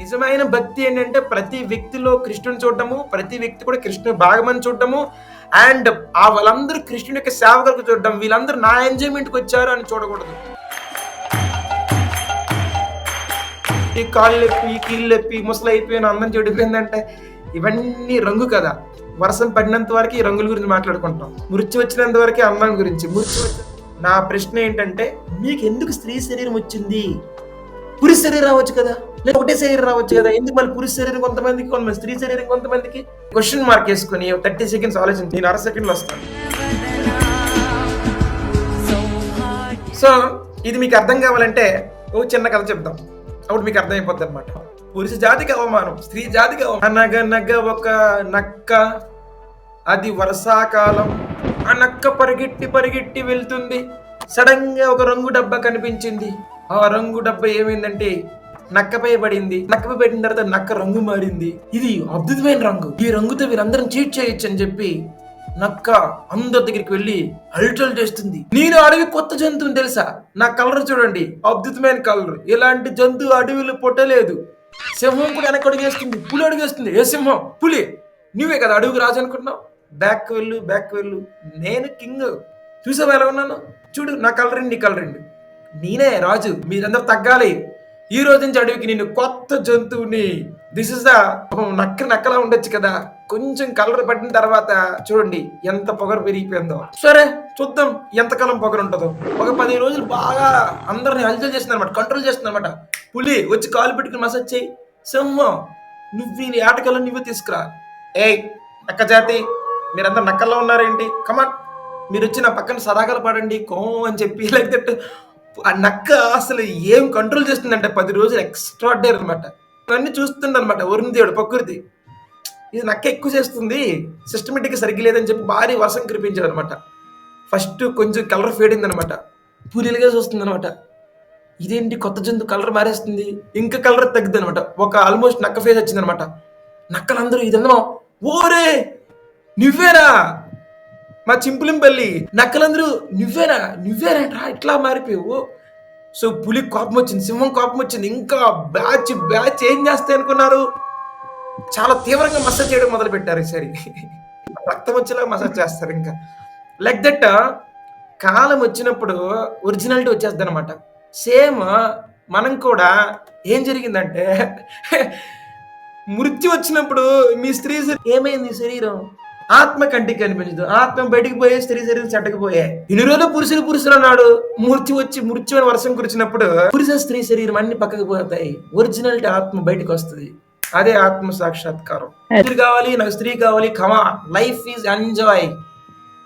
నిజమైన భక్తి ఏంటంటే ప్రతి వ్యక్తిలో కృష్ణుని చూడటము ప్రతి వ్యక్తి కూడా కృష్ణుని భాగమని చూడటము అండ్ ఆ వాళ్ళందరూ కృష్ణుని యొక్క సేవకులకు చూడడం వీళ్ళందరూ నా ఎంజాయ్మెంట్కి వచ్చారు అని చూడకూడదు. ఈ కాళ్ళు లెప్పి కీళ్ళు ఎప్పి ముసలు అయిపోయిన అందం చెడిపోయిందంటే ఇవన్నీ రంగు కదా. వర్షం పడినంత వరకు ఈ రంగుల గురించి మాట్లాడుకుంటాం. మృత్యు వచ్చినంత వరకు అందం గురించి. మృత్యు నా ప్రశ్న ఏంటంటే మీకు ఎందుకు స్త్రీ శరీరం వచ్చింది? పురుష శరీరం రావచ్చు కదా. లేదా ఒకటే శరీరం రావచ్చు కదా. ఎందుకు మళ్ళీ పురుష శరీరం కొంతమందికి కొంతమంది స్త్రీ శరీరం కొంతమందికి? క్వశ్చన్ మార్క్ వేసుకుని థర్టీ సెకండ్స్ ఆలోచించి. నేను అర సెకండ్లో వస్తాను. సో ఇది మీకు అర్థం కావాలంటే ఓ చిన్న కథ చెప్దాం. అప్పుడు మీకు అర్థమైపోద్ది అనమాట పురుష జాతికి అవమానం స్త్రీ జాతికి అవమానం. అనగనగ ఒక నక్క అది వర్షాకాలం ఆ నక్క పరిగెట్టి పరిగెట్టి వెళ్తుంది. సడన్గా ఒక రంగు డబ్బా కనిపించింది. ఆ రంగు డబ్బా ఏమైందంటే నక్కపై పడింది నక్కపై పడిన తర్వాత నక్క రంగు మారింది. ఇది అద్భుతమైన రంగు. ఈ రంగుతో వీరందరం చీట్ చేయొచ్చు అని చెప్పి నక్క అందరి దగ్గరికి వెళ్ళి అల్టల్ చేస్తుంది. నేను అడవి కొత్త జంతువుని తెలుసా? నా కలర్ చూడండి. అద్భుతమైన కలర్. ఇలాంటి జంతువు అడవిలో పుట్టలేదు. సింహం కూడా వెనక అడుగేస్తుంది. పులి అడుగేస్తుంది. ఏ సింహం? పులి. నువ్వే కదా అడుగు రాజు అనుకుంటున్నావు? బ్యాక్ వెళ్ళు బ్యాక్ వెళ్ళు. నేను కింగ్. చూసావా ఎలా ఉన్నాను? చూడు నా కలర్ నీ కలర్ నేనే రాజు. మీరందరూ తగ్గాలి. ఈ రోజు నుంచి అడవికి నేను కొత్త జంతువుని. దిస్ ఇస్ ద నక్క నక్కలా ఉండొచ్చు కదా. కొంచెం కలర్ పట్టిన తర్వాత చూడండి ఎంత పొగరు పెరిగిపోయిందో సరే చూద్దాం ఎంతకాలం పొగరు ఉంటుందో. ఒక పది రోజులు బాగా అందరిని హల్చల్ చేస్తుంది అనమాట కంట్రోల్ చేస్తుంది అనమాట పులి వచ్చి కాలు పెట్టుకుని మసాజ్ చేయి. సింహం నువ్వు నీ ఆటకల్లో నువ్వు తీసుకురా. ఏయ్ నక్క జాతి మీరంతా నక్కల్లో ఉన్నారేంటి? కమాన్ మీరు వచ్చి నా పక్కన సదాగలు పడండి కో అని చెప్పి లేకపోతే ఆ నక్క అసలు ఏం కంట్రోల్ చేస్తుందంటే పది రోజులు ఎక్స్ట్రాడర్ అనమాట ఇవన్నీ చూస్తుంది అనమాట వరుణ్ దేవుడు ప్రకృతి. ఇది నక్క ఎక్కువ చేస్తుంది సిస్టమేటిక్ సరిగ్గా లేదని చెప్పి భారీ వర్షం కురిపించాడు అనమాట ఫస్ట్ కొంచెం కలర్ ఫేడ్ అయిందనమాట పూలీలుగా చూస్తుంది అనమాట ఇదేంటి కొత్త జంతు కలర్ మారేస్తుంది? ఇంకా కలర్ తగ్గుద్ది అనమాట ఒక ఆల్మోస్ట్ నక్క ఫేస్ వచ్చింది అనమాట నక్కలందరూ ఇదన్నా ఓరే నువ్వేనా? మా చింపులింపల్లి నక్కలందరూ నువ్వేనా నువ్వేనా ఇట్లా మారిపోయావు. సో పులి కోపం వచ్చింది సింహం కోపం వచ్చింది ఇంకా బ్యాచ్ బ్యాచ్ ఏం చేస్తాయి అనుకున్నారు? చాలా తీవ్రంగా మసాజ్ చేయడం మొదలు పెట్టారు ఈసారి. రక్తం వచ్చేలా మసాజ్ చేస్తారు ఇంకా. లైక్ దట్ కాలం వచ్చినప్పుడు ఒరిజినాలిటీ వచ్చేస్తుంది అనమాట సేమ్ మనం కూడా ఏం జరిగిందంటే మృత్యు వచ్చినప్పుడు మీ స్త్రీ ఏమైంది శరీరం? ఆత్మ కంటికి కనిపించదు. ఆత్మ బయటికి పోయే స్త్రీ శరీరం చెట్టకపోయే ఇన్ని రోజులు పురుషులు పురుషులు అన్నాడు. మృత్యు వచ్చి మృత్యు అని వర్షం కురిచినప్పుడు పురుష స్త్రీ శరీరం అన్ని పక్కకు పోతాయి. ఒరిజినాలిటీ ఆత్మ బయటకు వస్తుంది. అదే ఆత్మ సాక్షాత్కారం. స్త్రీ కావాలి నాకు స్త్రీ కావాలి comma life is enjoy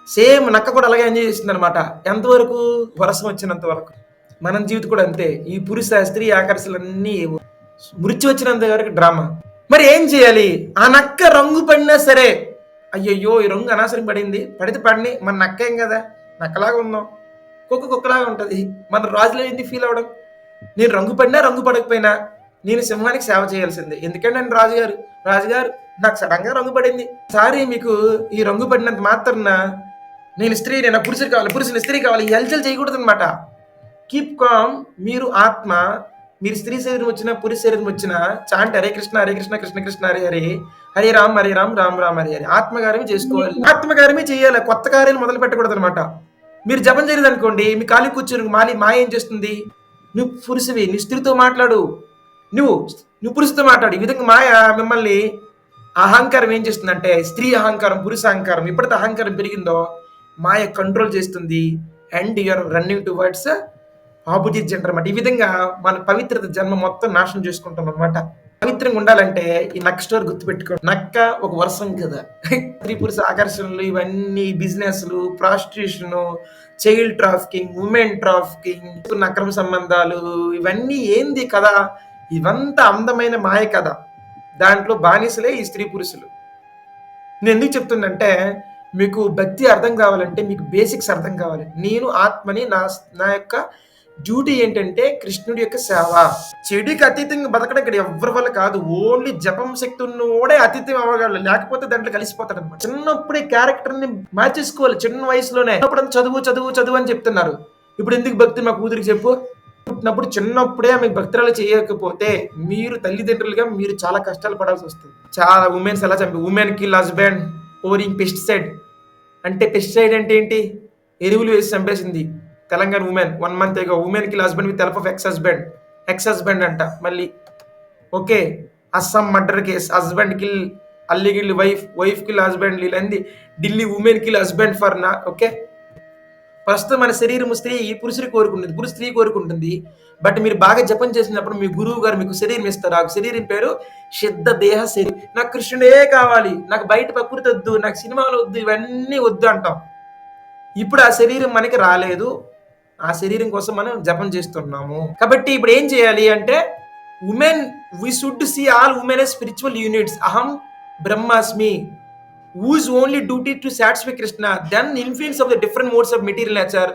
same నక్క కూడా అలాగే ఎంజాయ్ చేస్తుంది అనమాట ఎంతవరకు? వర్షం వచ్చినంత వరకు. మన జీవితం కూడా అంతే. ఈ పురుష స్త్రీ ఆకర్షణలన్నీ మృత్యు వచ్చినంత వరకు డ్రామా. మరి ఏం చేయాలి? ఆ నక్క రంగు పడినా సరే అయ్యయ్యో ఈ రంగు అనవసరం పడింది. పడితే పడిని. మన నక్క ఏం కదా? నక్కలాగా ఉందాం కుక్క కుక్కలాగా ఉంటుంది. మన రాజులో ఏంటి ఫీల్ అవ్వడం నేను రంగు పడినా రంగు పడకపోయినా నేను సింహానికి సేవ చేయాల్సిందే. ఎందుకంటే నేను రాజుగారు? రాజుగారు నాకు సడన్గా రంగు పడింది. సారీ మీకు ఈ రంగు పడినంత మాత్రాన నేను స్త్రీ నేను పురుషుడు కావాలి పురుషుని స్త్రీ కావాలి. హెల్చల్ చేయకూడదు అనమాట కీప్ కామ్ మీరు ఆత్మ. మీరు స్త్రీ శరీరం వచ్చిన పురుష శరీరం వచ్చిన చాంట్ హరే కృష్ణ హరే కృష్ణ కృష్ణ కృష్ణ హరే హరే హరే రామ్ హరే రామ్ రామ్ రామ్ హరే హరే. ఆత్మగారమే చేసుకోవాలి. ఆత్మగారమే చేయాలి. కొత్త కార్యాలు మొదలు పెట్టకూడదు అనమాట మీరు జపం చేయలేదు అనుకోండి మీ ఖాళీ కూర్చొని మాలి మాయ ఏం చేస్తుంది? నువ్వు పురుషువి నీ స్త్రీతో మాట్లాడు. నువ్వు నువ్వు పురుషుతో మాట్లాడు. ఈ విధంగా మాయ మిమ్మల్ని అహంకారం ఏం చేస్తుందంటే స్త్రీ అహంకారం పురుష అహంకారం ఎప్పుడైతే అహంకారం పెరిగిందో మాయ కంట్రోల్ చేస్తుంది. And you're running towards opposite gender అన్నమాట. ఈ విధంగా మన పవిత్రత జన్మ మొత్తం నాశనం చేసుకుంటాం అనమాట పవిత్రంగా ఉండాలంటే ఈ నక్క స్టోర్ గుర్తుపెట్టుకో నక్క ఒక వర్షం కదా. స్త్రీ పురుష ఆకర్షణలు ఇవన్నీ బిజినెస్లు prostitution child trafficking women trafficking అక్రమ సంబంధాలు ఇవన్నీ ఏంది కదా ఇవంతా అందమైన మాయ కథ. దాంట్లో బానిసలే ఈ స్త్రీ పురుషులు. నేను ఎందుకు చెప్తుందంటే మీకు భక్తి అర్థం కావాలంటే మీకు బేసిక్స్ అర్థం కావాలి. నేను ఆత్మని నా నా యొక్క డ్యూటీ ఏంటంటే కృష్ణుడి యొక్క సేవ. చెడుకి అతీతంగా బతకడం ఇక్కడ ఎవరి వల్ల కాదు. ఓన్లీ జపం శక్తి ఉన్నోడే అతీతం అవ్వగలడు. లేకపోతే దాంట్లో కలిసిపోతాడు అనమాట చిన్నప్పుడే క్యారెక్టర్ని మార్చేసుకోవాలి. చిన్న వయసులోనే. అప్పుడు చదువు చదువు చదువు అని చెప్తున్నారు. ఇప్పుడు ఎందుకు భక్తి మా కూతురికి చెప్పు? పుట్టినప్పుడు చిన్నప్పుడే మీకు భక్తురాలు చేయకపోతే మీరు తల్లిదండ్రులుగా మీరు చాలా కష్టాలు పడాల్సి వస్తుంది. చాలా ఉమెన్స్ ఎలా చంపి? ఉమెన్ కిల్ హస్బెండ్ ఓరింగ్ పెస్టిసైడ్ అంటే పెస్టిసైడ్ అంటే ఏంటి? ఎరువులు వేసి చంపేసింది. Telangana women one month ago women kill husband with help of ex husband ex husband అంట. మళ్ళీ okay Assam murder case husband kill అల్లిగిల్ wife wife kill husband వీళ్ళంది Delhi women kill husband for నా okay? ప్రస్తుతం మన శరీరం స్త్రీ పురుషుని కోరుకుంటుంది. పురుషు స్త్రీ కోరుకుంటుంది. బట్ మీరు బాగా జపం చేసినప్పుడు మీ గురువు గారు మీకు శరీరం ఇస్తారు. ఆ శరీరం పేరు సిద్ధ దేహ శరీరం. నాకు కృష్ణుడే కావాలి. నాకు బయట ప్రకృతి వద్దు నాకు సినిమాలు వద్దు. ఇవన్నీ వద్దు అంటాం. ఇప్పుడు ఆ శరీరం మనకి రాలేదు. ఆ శరీరం కోసం మనం జపం చేస్తున్నాము. కాబట్టి ఇప్పుడు ఏం చేయాలి అంటే women we should see all women as spiritual units అహం బ్రహ్మాస్మి whose only duty to satisfy Krishna then influence of the different modes of material nature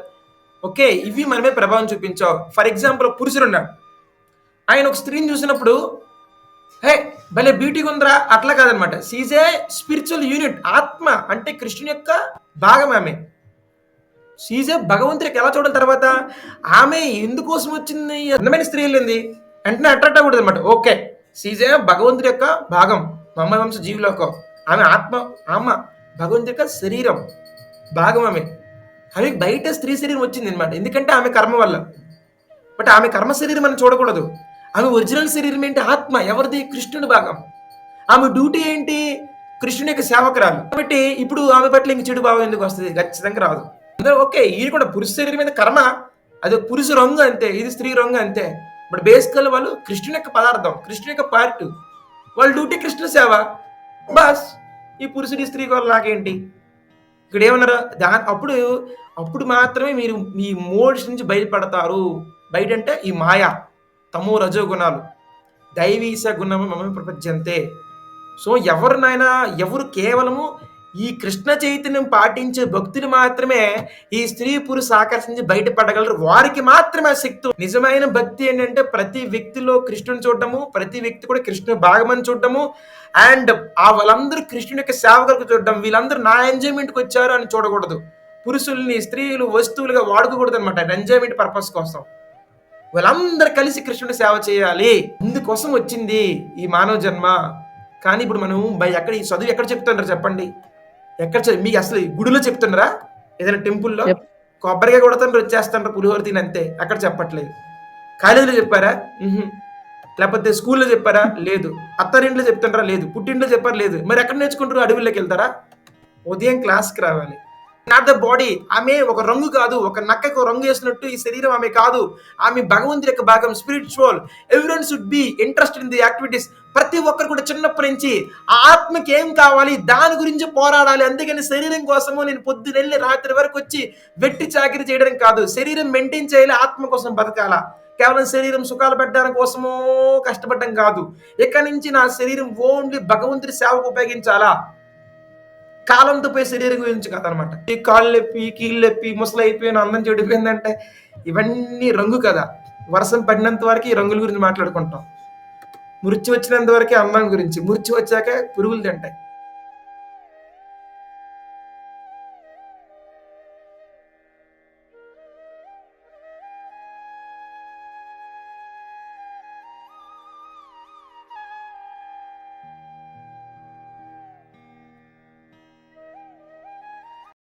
okay ఇవి మనమే ప్రభావం చూపించావు ఫర్ ఎగ్జాంపుల్ పురుషుడు ఉన్నాడు. ఆయన ఒక స్త్రీని చూసినప్పుడు హే భలే బ్యూటీగా ఉందిరా. అట్లా కాదనమాట. సీజ్ ఏ స్పిరిచువల్ యూనిట్ ఆత్మ అంటే కృష్ణుని యొక్క భాగం ఆమె. సీజే భగవంతుడికి ఎలా చూడాలి తర్వాత? ఆమె ఎందుకోసం వచ్చింది? అందమైన స్త్రీ వెళ్ళింది. వెంటనే అట్రాక్ట్ అవ్వకూడదు అనమాట ఓకే సీజే భగవంతుడి యొక్క భాగం. మమ్మ వంశ జీవులకు ఆమె ఆత్మ ఆమ భగవంతుడి యొక్క శరీరం. భాగం ఆమె. ఆమె బయట స్త్రీ శరీరం వచ్చింది అనమాట ఎందుకంటే ఆమె కర్మ వల్ల. బట్ ఆమె కర్మ శరీరం మనం చూడకూడదు. ఆమె ఒరిజినల్ శరీరం ఏంటి? ఆత్మ. ఎవరిది? కృష్ణుడి భాగం. ఆమె డ్యూటీ ఏంటి? కృష్ణుని యొక్క సేవకురాలు. కాబట్టి ఇప్పుడు ఆమె పట్ల ఇంక చెడు భావం ఎందుకు వస్తుంది? ఖచ్చితంగా రాదు. అందరూ ఓకే ఇది కూడా పురుష శరీరం మీద కర్మ. అది పురుష రంగు అంతే ఇది స్త్రీ రంగు అంతే. బట్ బేసికల్ వాళ్ళు కృష్ణుని యొక్క పదార్థం కృష్ణుని యొక్క పార్ట్. వాళ్ళ డ్యూటీ కృష్ణ సేవ. బస్ ఈ పురుషుడి స్త్రీ వాళ్ళు నాకేంటి? ఇక్కడ ఏమన్నారు? దా అప్పుడు అప్పుడు మాత్రమే మీరు మీ మోడ్స్ నుంచి బయటపడతారు బయట అంటే ఈ మాయ తమో రజో గుణాలు. దైవీస గుణము మమ ప్రపంచంతే. సో ఎవరినైనా ఎవరు కేవలము ఈ కృష్ణ చైతన్యం పాటించే భక్తులు మాత్రమే ఈ స్త్రీ పురుష ఆకర్షించి బయటపడగలరు. వారికి మాత్రమే ఆ శక్తి నిజమైన భక్తి ఏంటంటే ప్రతి వ్యక్తిలో కృష్ణుని చూడటము ప్రతి వ్యక్తి కూడా కృష్ణుని భాగమని చూడటము అండ్ ఆ వాళ్ళందరూ కృష్ణుని యొక్క సేవకులకు చూడడం వీళ్ళందరూ నా ఎంజాయ్మెంట్కి వచ్చారు అని చూడకూడదు. పురుషుల్ని స్త్రీలు వస్తువులుగా వాడుకోకూడదు అనమాట ఎంజాయ్మెంట్ పర్పస్ కోసం. వీళ్ళందరూ కలిసి కృష్ణుడి సేవ చేయాలి. ఇందుకోసం వచ్చింది ఈ మానవ జన్మ. కానీ ఇప్పుడు మనం ఎక్కడ ఈ చదువు ఎక్కడ చెప్తున్నారు చెప్పండి? ఎక్కడ మీకు అసలు గుడిలో చెప్తున్నారా? ఏదైనా టెంపుల్లో? కొబ్బరిగా కొడుతుండ్రు వచ్చేస్తుండ్రు పులిహోర తిని అంతే. అక్కడ చెప్పట్లేదు. కాలేజీలో చెప్పారా. లేకపోతే స్కూల్లో చెప్పారా? లేదు. అత్తారింట్లో చెప్తుంటారా లేదు. పుట్టింట్లో చెప్పారా? లేదు. మరి ఎక్కడ నేర్చుకుంటారు? అడవుల్లోకి వెళ్తారా? ఉదయం క్లాస్కి రావాలి. నాట్ ద బాడీ ఆమె ఒక రంగు కాదు. ఒక నక్కకు రంగు వేసినట్టు ఈ శరీరం ఆమె కాదు. ఆమె భగవంతుడి యొక్క భాగం spiritual everyone should be interest in the activities ప్రతి ఒక్కరు కూడా చిన్నప్పటి నుంచి ఆ ఆత్మకి ఏం కావాలి? దాని గురించి పోరాడాలి. అందుకని శరీరం కోసము నేను పొద్దునెళ్ళి రాత్రి వరకు వచ్చి వెట్టి చాకరీ చేయడం కాదు. శరీరం మెయింటైన్ చేయాలి ఆత్మ కోసం బతకాల. కేవలం శరీరం సుఖాలు పెట్టడానికి కోసమో కష్టపడడం కాదు. ఇక్కడి నుంచి నా శరీరం ఓన్లీ భగవంతుడి సేవకు ఉపయోగించాలా? కాలంతో పోయి శరీరం గురించి అనమాట ఈ కాళ్ళు నొప్పి కీళ్ళు ఎప్పి ముసలు అయిపోయిన అందం చెడిపోయిందంటే ఇవన్నీ రంగు కదా. వర్షం పడినంత వరకు ఈ రంగుల గురించి మాట్లాడుకుంటాం. మురిచి వచ్చినంత వరకే అన్నం గురించి. మురిచి వచ్చాక పురుగులు తింటాయి.